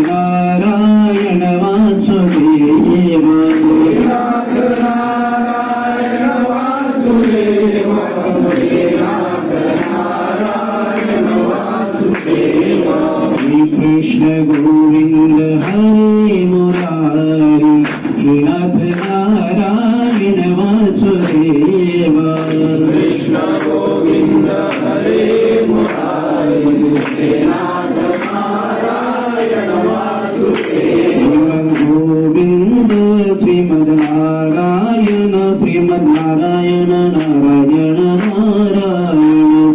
Narayana Vasudeva. Srimannarayana Narayana Narayana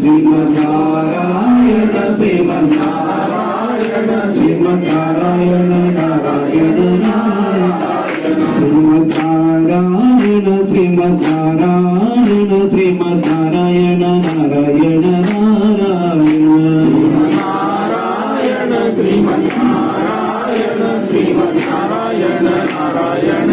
Srimannarayana Srimannarayana Srimannarayana Narayana Narayana Srimannarayana Srimannarayana Srimannarayana Narayana Narayana Narayana Narayana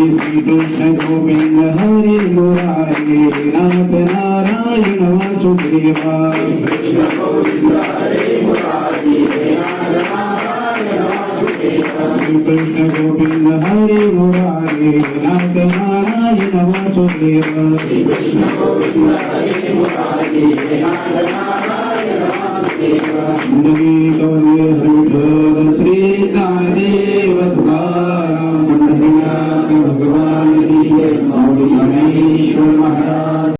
Shri Krishna Govind Hari Murari Nath Narayan Vasudeva Krishna Govind Hari Murari Nath Narayan Vasudeva Krishna Govind Hari Murari Senhor,